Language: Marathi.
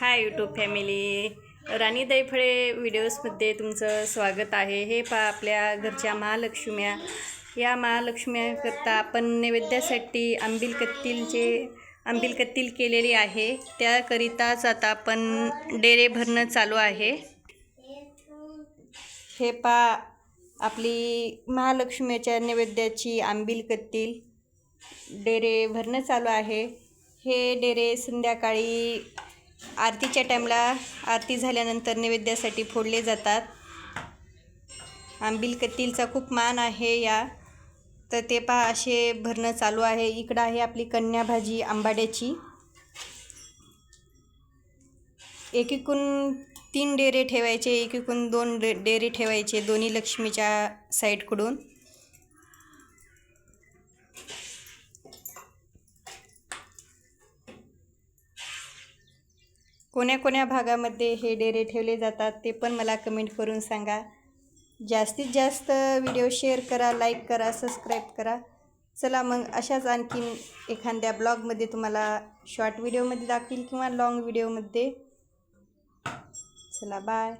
Hi YouTube family. राणी दैफळे व्हिडिओजमध्ये तुमचं स्वागत आहे. हे पा आपल्या घरच्या महालक्ष्म्या. या महालक्ष्म्याकरता आपण नैवेद्यासाठी आंबील कत्तीलचे आंबील कत्तील केलेली आहे त्याकरिताच आता आपण डेरे भरणं चालू आहे. हे पा आपली महालक्ष्मीच्या नैवेद्याची आंबील कत्तील डेरे भरणं चालू आहे. हे डेरे संध्याकाळी आरतीच्या टाईमला आरती झाल्यानंतर नैवेद्यासाठी फोडले जातात. आंबील कत्तीलचा खूप मान आहे या. तर ते पहा असे भरणं चालू आहे. इकडं आहे आपली कन्या भाजी आंबाड्याची. एकीकून तीन डेरे ठेवायचे एकीकून दोन डे डेरे ठेवायचे दोन्ही लक्ष्मीच्या साईडकडून. कोण्या कोण्या भागामध्ये हे डेरे ठेवले जातात ते पण मला कमेंट करून सांगा. जास्तीत जास्त व्हिडिओ शेअर करा लाईक करा सबस्क्राईब करा. चला मग अशाच आणखीन एखाद्या ब्लॉगमध्ये तुम्हाला शॉर्ट व्हिडिओमध्ये दाखवील किंवा लाँग व्हिडिओमध्ये. चला बाय.